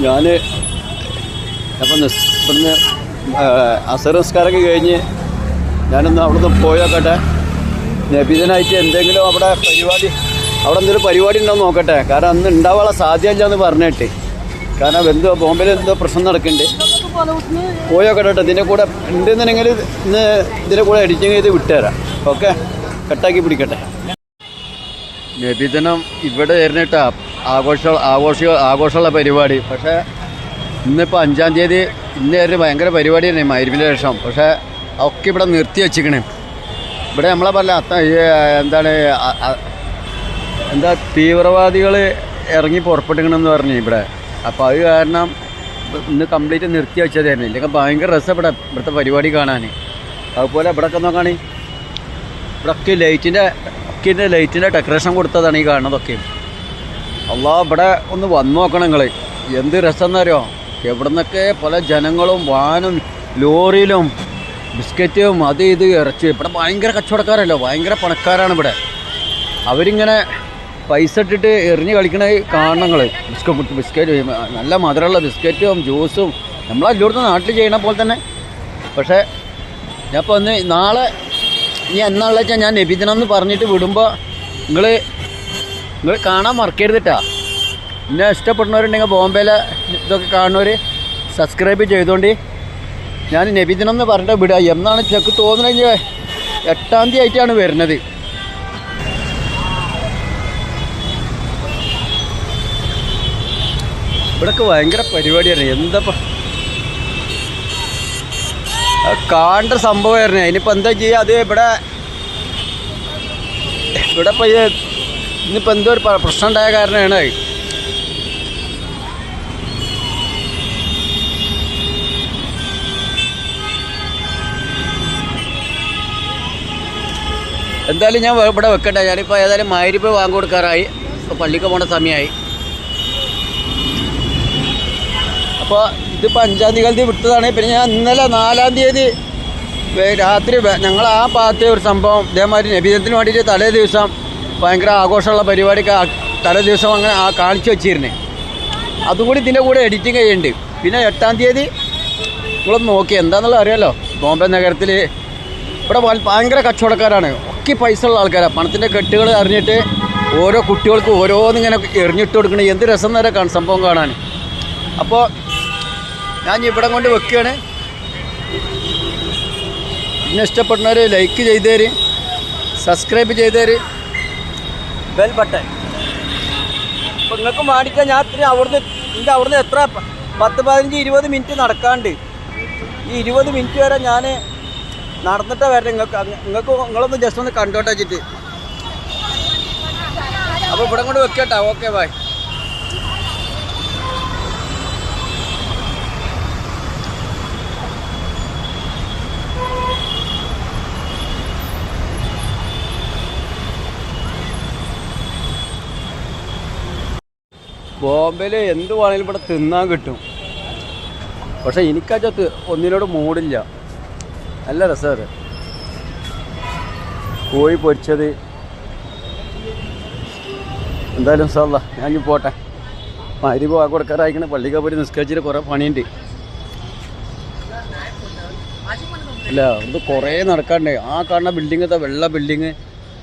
ഞാൻ അപ്പം ഇവിടുന്ന് അസർ നിസ്കാരമൊക്കെ കഴിഞ്ഞ് ഞാനൊന്ന് അവിടുന്ന് പോയോക്കട്ടെ. നബിതനായിട്ട് എന്തെങ്കിലും അവിടെ പരിപാടി അവിടെ എന്തെങ്കിലും പരിപാടി ഉണ്ടോ നോക്കട്ടെ. കാരണം അന്ന് ഉണ്ടാവാനുള്ള സാധ്യത എന്ന് പറഞ്ഞിട്ട്. കാരണം എന്തോ ബോംബെയിൽ എന്തോ പ്രശ്നം നടക്കുന്നുണ്ട്. പോയോക്കട്ടെ കേട്ടോ. ഇതിന്റെ കൂടെ ഉണ്ടെന്നുണ്ടെങ്കിൽ ഇന്ന് ഇതിന്റെ കൂടെ എഡിറ്റിങ് ചെയ്ത് വിട്ടുതരാം. ഓക്കെ കട്ടാക്കി പിടിക്കട്ടെ. നബിതനം ഇവിടെ വരുന്നിട്ടാ. ആഘോഷ ആഘോഷ ആഘോഷമുള്ള പരിപാടി. പക്ഷേ ഇന്നിപ്പോൾ അഞ്ചാം തീയതി ഇന്ന് ഒരു ഭയങ്കര പരിപാടി തന്നെ മരുവിന്റെ ശേഷം. പക്ഷേ ഒക്കെ ഇവിടെ നിർത്തി വെച്ചിക്കണേ ഇവിടെ നമ്മളെ പറഞ്ഞ അത്ത എന്താണ് എന്താ തീവ്രവാദികൾ ഇറങ്ങി പുറപ്പെട്ടിക്കണമെന്ന് പറഞ്ഞു ഇവിടെ. അപ്പോൾ അത് കാരണം ഇന്ന് കംപ്ലീറ്റ് നിർത്തി വെച്ചതായിരുന്നു. ഇല്ലെങ്കിൽ ഭയങ്കര രസം ഇവിടെ ഇവിടുത്തെ പരിപാടി കാണാൻ അതുപോലെ ഇവിടെയൊക്കെ നോക്കുകയാണെങ്കിൽ ഇവിടെയൊക്കെ ലൈറ്റിന്റെ ഒക്കെ ലൈറ്റിന്റെ ഡെക്കറേഷൻ കൊടുത്തതാണ് ഈ കാണുന്നതൊക്കെ. അള്ളാ ഇവിടെ ഒന്ന് വന്നു നോക്കണം നിങ്ങൾ എന്ത് രസം എന്നറിയോ എവിടെ നിന്നൊക്കെ പല ജനങ്ങളും വാനും ലോറിയിലും ബിസ്ക്കറ്റും അത് ഇത് ഇറച്ചി. ഇവിടെ ഭയങ്കര കച്ചവടക്കാരല്ലോ? ഭയങ്കര പണക്കാരാണ് ഇവിടെ. അവരിങ്ങനെ പൈസ ഇട്ടിട്ട് എറിഞ്ഞ് കളിക്കണ കാണണങ്ങൾ ബിസ്ക്കറ്റ് ബിസ്ക്കറ്റ് നല്ല മധുരമുള്ള ബിസ്ക്കറ്റും ജ്യൂസും. നമ്മളെല്ലായിടത്തും നാട്ടിൽ ചെയ്യണ പോലെ തന്നെ. പക്ഷേ ഞാൻ ഇപ്പോൾ ഒന്ന് നാളെ ഇനി എന്നാളെ വെച്ചാൽ ഞാൻ നബിദിനം എന്ന് പറഞ്ഞിട്ട് വിടുമ്പോൾ നിങ്ങൾ നിങ്ങൾ കാണാൻ മറക്കരുതിട്ടാ. എന്നെ ഇഷ്ടപ്പെടുന്നവരുണ്ടെങ്കിൽ ബോംബെയിലെ ഇതൊക്കെ കാണുന്നവർ സബ്സ്ക്രൈബ് ചെയ്തുകൊണ്ട് ഞാൻ നബിദിനം എന്ന് പറഞ്ഞിട്ട് വിടുക എന്നാണ് ചെക്ക് തോന്നുന്നത് എട്ടാം തീയതി ആയിട്ടാണ് വരുന്നത്. ഇവിടൊക്കെ ഭയങ്കര പരിപാടിയാണ്. എന്താ കാണേണ്ട സംഭവമായിരുന്നു. അതിനിപ്പോൾ എന്താ ചെയ്യുക അത് ഇവിടെ ഇവിടെ ഇപ്പോൾ ഇന്നിപ്പോൾ എന്തോ ഒരു പ്രശ്നം ഉണ്ടായ കാരണമാണ് എന്തായാലും ഞാൻ ഇവിടെ വെക്കട്ടെ. ഞാനിപ്പോൾ ഏതായാലും മാരിപ്പ് വാങ്ങി കൊടുക്കാറായി. ഇപ്പോൾ പള്ളിക്ക് പോകേണ്ട സമയമായി അപ്പോൾ ഇതിപ്പോൾ അഞ്ചാം തീയതി വിട്ടതാണ്. പിന്നെ ഞാൻ ഇന്നലെ നാലാം തീയതി രാത്രി ഞങ്ങൾ ആ ഭാഗത്തെ ഒരു സംഭവം ഇതേമാതിരി നബിദത്തിന് വേണ്ടിയിട്ട് തലേ ദിവസം ഭയങ്കര ആഘോഷമുള്ള പരിപാടി തലേ ദിവസം അങ്ങനെ ആ കാണിച്ചു വെച്ചിരുന്നേ. അതും കൂടി ഇതിന്റെ കൂടെ എഡിറ്റിങ് ചെയ്യുന്നുണ്ട്. പിന്നെ എട്ടാം തീയതി നിങ്ങളൊന്ന് നോക്കി. എന്താണെന്നുള്ള അറിയാലോ? ബോംബെ നഗരത്തിൽ ഇവിടെ ഭയങ്കര കച്ചവടക്കാരാണ്. ഒക്കെ പൈസ ഉള്ള ആൾക്കാരാണ് പണത്തിന്റെ കെട്ടുകൾ അറിഞ്ഞിട്ട് ഓരോ കുട്ടികൾക്ക് ഓരോന്നിങ്ങനെ എറിഞ്ഞിട്ട് കൊടുക്കണേ. എന്ത് രസം നേരെ കാണും സംഭവം കാണാൻ അപ്പോൾ ഞാൻ ഇവിടെ കൊണ്ട് വെക്കുകയാണ് പിന്നെ ഇഷ്ടപ്പെടുന്നവർ ലൈക്ക് ചെയ്തേര് സബ്സ്ക്രൈബ് ചെയ്തേര്. ബെൽ ബട്ടൺ അപ്പോൾ നിങ്ങൾക്ക് മാടിക്കാൻ ഞാൻ ഇത്രയും അവിടുന്ന് എന്റെ അവിടുന്ന് എത്ര പത്ത് പതിനഞ്ച് ഇരുപത് മിനിറ്റ് നടക്കാണ്ട്. ഈ ഇരുപത് മിനിറ്റ് വരെ ഞാൻ നടന്നിട്ടാ വരെ നിങ്ങൾക്ക് നിങ്ങൾക്ക് നിങ്ങളൊന്ന് ജസ്റ്റ് ഒന്ന് കണ്ടോട്ടെ വെച്ചിട്ട്. അപ്പോൾ ഇവിടെ കൊണ്ട് വെക്കട്ടെ. ഓക്കെ ബൈ ബോംബെയിൽ എന്ത് വേണേലും ഇവിടെ തിന്നാൻ കിട്ടും. പക്ഷെ എനിക്കത് ഒന്നിനോട് മൂടില്ല. നല്ല രസമാണ് കോഴി പൊരിച്ചത്. എന്തായാലും സാറല്ല ഞാൻ ഇനി പോട്ടെ. അരി പോകാൻ കൊടുക്കാറായിക്കണേ പള്ളിക്ക് പോയി നിസ്കരിച്ചിട്ട് കുറേ പണിയുണ്ട്. അല്ല ഇത് കുറേ നടക്കാണ്ട് ആ കാണുന്ന ബിൽഡിങ്ങത്തെ വെള്ള ബിൽഡിങ്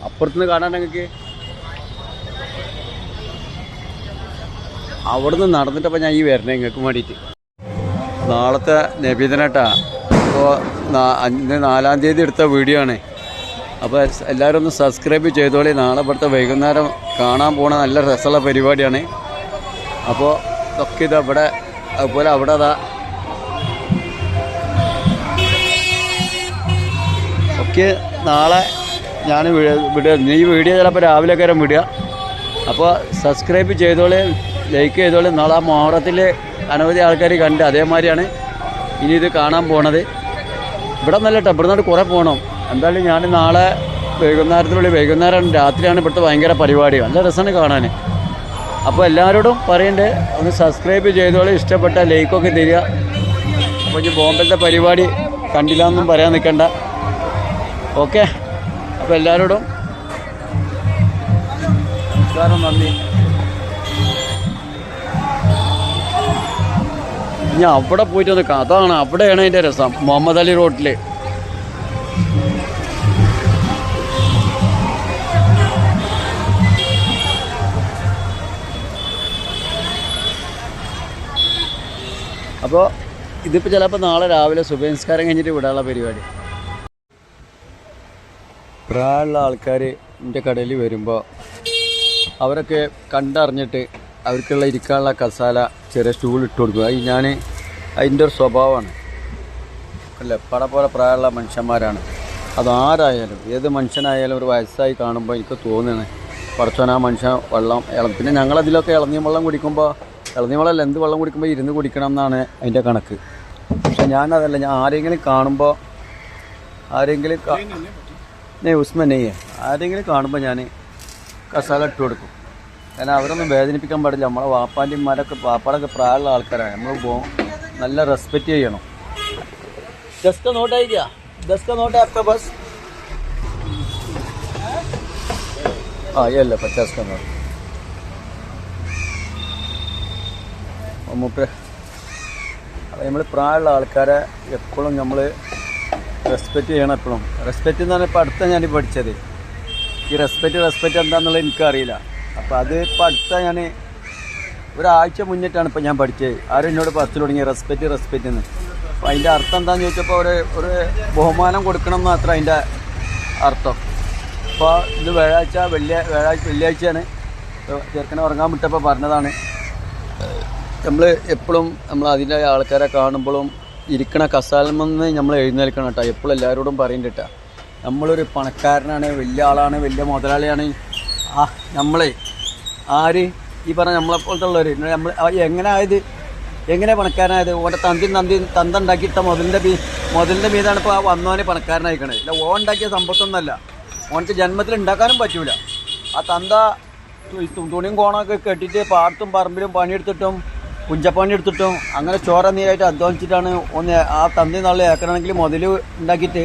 അപ്പുറത്തുനിന്ന് കാണാൻ നിങ്ങൾക്ക്? അവിടുന്ന് നടന്നിട്ടപ്പോൾ ഞാൻ ഈ വരണേ നിങ്ങൾക്ക് വേണ്ടിയിട്ട് നാളത്തെ നബീദിനട്ടാ. അപ്പോൾ ഇന്ന് നാലാം തീയതി എടുത്ത വീഡിയോ ആണ്. അപ്പോൾ എല്ലാവരും ഒന്ന് സബ്സ്ക്രൈബ് ചെയ്തോളി. നാളെ ഇവിടുത്തെ വൈകുന്നേരം കാണാൻ പോണ നല്ല രസമുള്ള പരിപാടിയാണ്. അപ്പോൾ ഒക്കെ ഇത് അവിടെ അതുപോലെ അവിടെ അതാ ഒക്കെ നാളെ ഞാൻ വിടുക ഈ വീഡിയോ ചിലപ്പോൾ രാവിലെ കയറാൻ വിടുക. അപ്പോൾ സബ്സ്ക്രൈബ് ചെയ്തോളി. ലൈക്ക് ചെയ്തോളും. നാളെ ആ മോഹറത്തിൽ അനവധി ആൾക്കാർ കണ്ട് അതേമാതിരിയാണ് ഇനി ഇത് കാണാൻ പോണത്. ഇവിടെ നല്ല കേട്ടോ ഇവിടെ നിന്നോട്ട് കുറേ പോകണം എന്തായാലും ഞാൻ നാളെ വൈകുന്നേരത്തിനുള്ളിൽ വൈകുന്നേരം രാത്രിയാണ് ഇവിടുത്തെ ഭയങ്കര പരിപാടി. നല്ല രസമാണ് കാണാൻ അപ്പോൾ എല്ലാവരോടും പറയണ്ടേ ഒന്ന് സബ്സ്ക്രൈബ് ചെയ്തോളൂ ഇഷ്ടപ്പെട്ട ലൈക്കൊക്കെ തരിക. അപ്പോൾ ഇനി ബോംബെത്തെ പരിപാടി കണ്ടില്ല എന്നും പറയാൻ നിൽക്കണ്ട ഓക്കെ അപ്പോൾ എല്ലാവരോടും നന്ദി. ഇനി അവിടെ പോയിട്ട് ഒന്ന് കാ- അതാണ് അവിടെയാണ് അതിന്റെ രസം. മുഹമ്മദ് അലി റോഡിൽ അപ്പോൾ ഇതിപ്പോൾ ചിലപ്പോൾ നാളെ രാവിലെ സുബേൻസ്കാരം കഴിഞ്ഞിട്ട് വിടാനുള്ള പരിപാടി. പ്രായമുള്ള ആൾക്കാർ എന്റെ കടയിൽ വരുമ്പോൾ അവരൊക്കെ കണ്ടറിഞ്ഞിട്ട് അവർക്കുള്ള ഇരിക്കാനുള്ള കസാല ചെറിയ സ്റ്റൂൾ ഇട്ട് കൊടുക്കുക അത് ഞാൻ അതിന്റെ ഒരു സ്വഭാവമാണ്. അല്ല? പട പോലെ പ്രായമുള്ള മനുഷ്യന്മാരാണ്. അതാരായാലും ഏത് മനുഷ്യനായാലും ഒരു വയസ്സായി കാണുമ്പോൾ എനിക്ക് തോന്നുന്നത് പടച്ചോൻ ആ മനുഷ്യൻ വെള്ളം ഇളം പിന്നെ ഞങ്ങളതിലൊക്കെ ഇളനീം വെള്ളം കുടിക്കുമ്പോൾ ഇളനീം വെള്ളം എന്ത് വെള്ളം കുടിക്കുമ്പോൾ ഇരുന്ന് കുടിക്കണം എന്നാണ് അതിന്റെ കണക്ക്. പക്ഷെ ഞാനതല്ല ഞാൻ ആരെങ്കിലും കാണുമ്പോൾ ആരെങ്കിലും നെയ് ഉസ്മാൻ നെയ്യ് ആരെങ്കിലും കാണുമ്പോൾ ഞാൻ കസാല ഇട്ട് കൊടുക്കും. കാരണം അവരൊന്നും വേദനിപ്പിക്കാൻ പാടില്ല. നമ്മളെ വാപ്പാന്റെമാരൊക്കെ വാപ്പാടൊക്കെ പ്രായമുള്ള ആൾക്കാരാണ്. നമ്മൾ പോകും നല്ല റെസ്പെക്റ്റ് ചെയ്യണം. ജസ്റ്റ് നോട്ട് ആ അല്ല പച്ചാസ് നോട്ട് നമ്മൾ പ്രായമുള്ള ആൾക്കാരെ എപ്പോഴും നമ്മൾ റെസ്പെക്റ്റ് ചെയ്യണം എപ്പോഴും. റെസ്പെക്റ്റ് എന്ന് പറഞ്ഞാൽ ഇപ്പോൾ അടുത്ത ഞാൻ പഠിച്ചത്. ഈ റെസ്പെക്റ്റ് റെസ്പെക്റ്റ് എന്താണെന്നുള്ളത് എനിക്കറിയില്ല. അപ്പോൾ അത് ഇപ്പം അടുത്ത ഞാൻ ഒരാഴ്ച മുന്നിട്ടാണ് ഇപ്പോൾ ഞാൻ പഠിച്ചത്. ആരും എന്നോട് പത്തിൽ തുടങ്ങി റെസ്പെക്റ്റ് റെസ്പെക്റ്റ് എന്ന്. അപ്പോൾ അതിന്റെ അർത്ഥം എന്താണെന്ന് ചോദിച്ചപ്പോൾ ഒരു ഒരു ബഹുമാനം കൊടുക്കണം മാത്രം അതിന്റെ അർത്ഥം. അപ്പോൾ ഇത് വ്യാഴാഴ്ച വെള്ളി വ്യാഴാഴ്ച വെള്ളിയാഴ്ചയാണ്. ചെറുക്കനെ ഉറങ്ങാൻ വിട്ടപ്പോൾ പറഞ്ഞതാണ് നമ്മൾ എപ്പോഴും നമ്മൾ അതിന്റെ ആൾക്കാരെ കാണുമ്പോഴും ഇരിക്കണ കസാലമെന്ന് നമ്മൾ എഴുന്നേൽക്കണം കേട്ടോ. എപ്പോഴും എല്ലാവരോടും പറയുന്നുണ്ട് കേട്ടോ. നമ്മളൊരു പണക്കാരനാണ് വലിയ ആളാണ് വലിയ മുതലാളിയാണ്. ആ നമ്മളെ ആര്? ഈ പറഞ്ഞ നമ്മളെ പോലത്തെ നമ്മൾ എങ്ങനെ ആയത്? എങ്ങനെ പണക്കാരനായത്? ഓന്റെ തന്തി തന്തി തന്ത ഉണ്ടാക്കിയിട്ട മുതലിന്റെ മീ മുതലിന്റെ മീതാണ് ഇപ്പോൾ ആ വന്നവനെ പണക്കാരനായിക്കണേ. ഇല്ല ഓൺ ഉണ്ടാക്കിയ സമ്പത്തൊന്നല്ല. ഓനക്ക് ജന്മത്തിൽ ഉണ്ടാക്കാനും പറ്റൂല. ആ തന്ത തുണിയും കോണൊക്കെ കെട്ടിയിട്ട് പാടത്തും പറമ്പിലും പണിയെടുത്തിട്ടും പുഞ്ചപ്പണി എടുത്തിട്ടും അങ്ങനെ ചോര നീരായിട്ട് അധ്വാനിച്ചിട്ടാണ് ഒന്ന് ആ തന്തി നാളെ ഏക്കണമെങ്കിൽ മുതൽ ഉണ്ടാക്കിയിട്ട്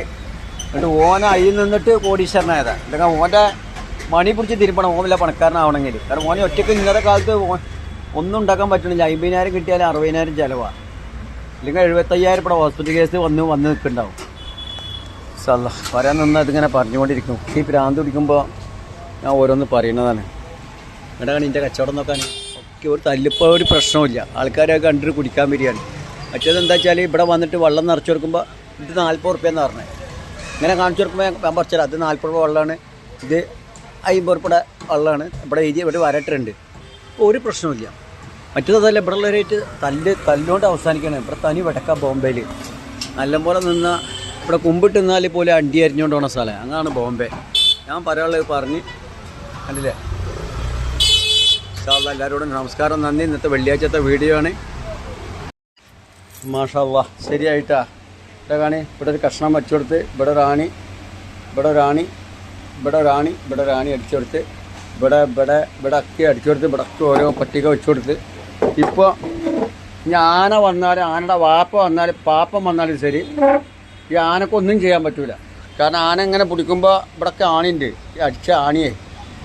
എന്നിട്ട് ഓന അയിൽ നിന്നിട്ട് കോടീശ്വരനായതാണ് അല്ലെങ്കിൽ ഓന്റെ മണി പിടിച്ച് തിരുപ്പണം ഓമില്ല പണക്കാരനാവണമെങ്കിൽ. കാരണം ഓനെ ഒറ്റയ്ക്ക് ഇന്നത്തെ കാലത്ത് ഒന്നും ഉണ്ടാക്കാൻ പറ്റണില്ല അമ്പതിനായിരം കിട്ടിയാലും അറുപതിനായിരം ചിലവാണ് അല്ലെങ്കിൽ എഴുപത്തയ്യായിരം ഇവിടെ ഹോസ്പിറ്റൽ കേസ് വന്ന് വന്ന് നിൽക്കുന്നുണ്ടാവും. സല്ല പറയാൻ നിന്ന് അതിങ്ങനെ പറഞ്ഞുകൊണ്ടിരിക്കും ഈ പ്രാന്ത് പിടിക്കുമ്പോൾ ഞാൻ ഓരോന്ന് പറയുന്നതാണ്. എന്നിട്ടാണ് നിന്റെ കച്ചവടം നോക്കാൻ. ഒക്കെ ഒരു തല്ലിപ്പോൾ ഒരു പ്രശ്നമില്ല ആൾക്കാരെ കണ്ടിട്ട് കുടിക്കാൻ വരികയാണ്. മറ്റേത് എന്താ വെച്ചാൽ ഇവിടെ വന്നിട്ട് വെള്ളം നിറച്ചു കൊടുക്കുമ്പോൾ ഇത് നാൽപ്പത് റുപ്യെന്ന് പറഞ്ഞത് ഇങ്ങനെ കാണിച്ചു കൊടുക്കുമ്പോൾ ഞാൻ പറിച്ചുതരാം അത് നാൽപ്പത് രൂപ വെള്ളമാണ് ഇത് അമ്പത് റുപ്യയുടെ വെള്ളമാണ് ഇവിടെ എഴുതി ഇവിടെ വരട്ടുണ്ട് ഒരു പ്രശ്നമില്ല മറ്റേതല്ല ഇവിടെ ഉള്ളവരായിട്ട് തല്ല് തല്ലുകൊണ്ട് അവസാനിക്കണം. ഇവിടെ തനി വടക്ക ബോംബെയിൽ നല്ലപോലെ നിന്ന ഇവിടെ കുമ്പിട്ട് നിന്നാൽ പോലെ അണ്ടി അരിഞ്ഞുകൊണ്ട് പോണ സ്ഥലം. അങ്ങനെയാണ് ബോംബെ. ഞാൻ പറയാനുള്ളത് പറഞ്ഞ് കണ്ടില്ലേ? ഇഷ്ടമുള്ള എല്ലാവരോടും നമസ്കാരം നന്ദി. ഇന്നത്തെ വെള്ളിയാഴ്ചത്തെ വീഡിയോ ആണ്. മാഷാ ശരിയായിട്ടാ. ഇവിടെ കാണി ഇവിടെ ഒരു കഷ്ണം വച്ചു കൊടുത്ത് ഇവിടെ റാണി ഇവിടെ റാണി ഇവിടെ റാണി ഇവിടെ റാണി അടിച്ചു കൊടുത്ത് ഇവിടെ ഇവിടെ ഇവിടെ അക്കി അടിച്ചു കൊടുത്ത് ഇവിടെ അക്കി ഓരോ പട്ടിക വെച്ചു കൊടുത്ത്. ഇപ്പോൾ ഇനി ആന വന്നാൽ ആനയുടെ വാപ്പ വന്നാൽ പാപ്പം വന്നാലും ശരി ഈ ആനക്കൊന്നും ചെയ്യാൻ പറ്റൂല. കാരണം ആന ഇങ്ങനെ പിടിക്കുമ്പോൾ ഇവിടെയൊക്കെ ആണിയുണ്ട് ഈ അടിച്ച ആണിയെ.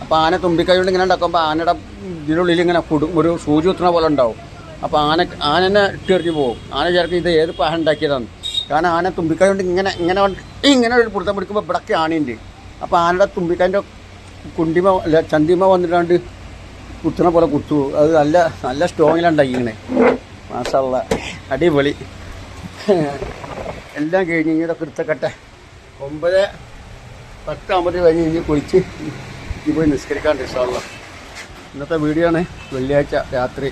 അപ്പോൾ ആന തുമ്പിക്കൈ കൊണ്ട് ഇങ്ങനെ ഉണ്ടാക്കുമ്പോൾ ആനയുടെ ഇതിനുള്ളിൽ ഇങ്ങനെ കുടും ഒരു സൂചി കുത്തുന്ന പോലെ ഉണ്ടാവും. അപ്പോൾ ആന ആനനെ ഇട്ടെറിഞ്ഞ് പോകും. ആന ചേർക്കും ഇത് ഏത് പാഹ ഉണ്ടാക്കിയതാണ് കാരണം ആന തുമ്പിക്കൈ കൊണ്ട് ഇങ്ങനെ ഇങ്ങനെ ഇങ്ങനെ ഒരു പിടുത്തം പിടിക്കുമ്പോൾ ഇവിടെയൊക്കെ ആണിയുണ്ട് അപ്പോൾ ആനയുടെ തുമ്പിക്കൈന്റെ കുണ്ടിമ അല്ല ചന്തിമ വന്നിട്ടാണ്ട് കുത്തുന്ന പോലെ കുത്തു. അത് നല്ല നല്ല സ്ട്രോങ്ങിലാണ് ഇങ്ങനെ. മാസമുള്ള അടിപൊളി. എല്ലാം കഴിഞ്ഞ് ഇങ്ങനെ കൃത്തക്കട്ടെ ഒമ്പത് പത്താകുമ്പോഴത്തേക്ക് കഴിഞ്ഞ് കഴിഞ്ഞ് കുളിച്ച് ഇനി പോയി നിസ്കരിക്കാണ്ട് ഇഷ്ടമുള്ള ഇന്നത്തെ വീഡിയോ ആണ്. വെള്ളിയാഴ്ച രാത്രി.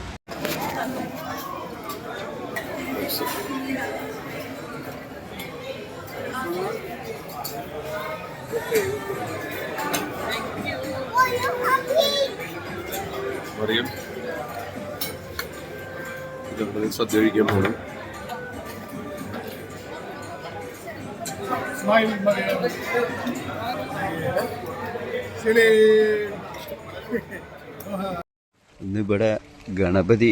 പറയും ഇത് സദ്യ കഴിക്കാൻ പോകണം ഇന്ന് ഇവിടെ ഗണപതി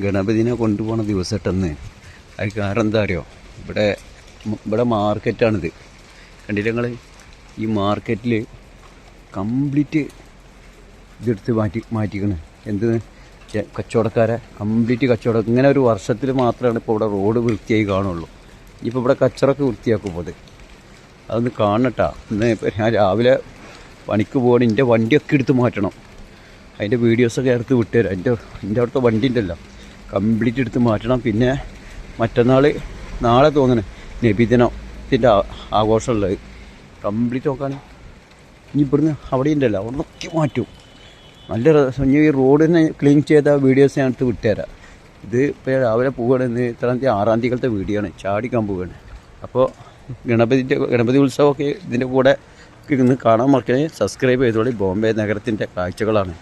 ഗണപതിനെ കൊണ്ടുപോണ ദിവസട്ടെന്ന്. അത് കാരണം എന്താ അറിയോ? ഇവിടെ ഇവിടെ മാർക്കറ്റാണിത് കണ്ടില്ല നിങ്ങൾ ഈ മാർക്കറ്റിൽ കംപ്ലീറ്റ് ഇതെടുത്ത് മാറ്റി മാറ്റിക്കണ്. എന്ത് കച്ചവടക്കാരെ കംപ്ലീറ്റ് കച്ചവടം. ഇങ്ങനെ ഒരു വർഷത്തിൽ മാത്രമാണ് ഇപ്പോൾ ഇവിടെ റോഡ് വൃത്തിയായി കാണുള്ളൂ. ഇപ്പോൾ ഇവിടെ കച്ചറൊക്കെ വൃത്തിയാക്കും പോലെ അത് അതൊന്ന് കാണട്ടാ. ഇന്ന് ഇപ്പം ഞാൻ രാവിലെ പണിക്ക് പോകണം എന്റെ വണ്ടിയൊക്കെ എടുത്ത് മാറ്റണം. അതിന്റെ വീഡിയോസൊക്കെ എടുത്ത് വിട്ടുതരാം. എന്റെ എന്റെ അവിടുത്തെ വണ്ടി ഉണ്ടല്ലോ. കംപ്ലീറ്റ് എടുത്ത് മാറ്റണം. പിന്നെ മറ്റന്നാൾ നാളെ തോന്നണേ. നബിദിനത്തിന്റെ ആഘോഷമുള്ളത്. കംപ്ലീറ്റ് നോക്കാണ്. ഇനി ഇവിടുന്ന് അവിടെ ഉണ്ടല്ലോ അവിടെ നിന്നൊക്കെ മാറ്റും. നല്ല രസം ഈ റോഡിനെ ക്ലീൻ ചെയ്ത വീഡിയോസ് ഞാൻ എടുത്ത് വിട്ടുതരാം. ഇത് ഇപ്പോൾ രാവിലെ പോവുകയാണെന്ന് ഇത്രാം തീയതി? ആറാം തീയതികളത്തെ വീഡിയോ ആണ്. ചാടിക്കാൻ പോവുകയാണ്. അപ്പോൾ ഗണപതിന്റെ ഗണപതി ഉത്സവമൊക്കെ ഇതിന്റെ കൂടെ ഇന്ന് കാണാൻ മറക്കണേ സബ്സ്ക്രൈബ് ചെയ്തോളി. ബോംബെ നഗരത്തിന്റെ കാഴ്ചകളാണ്.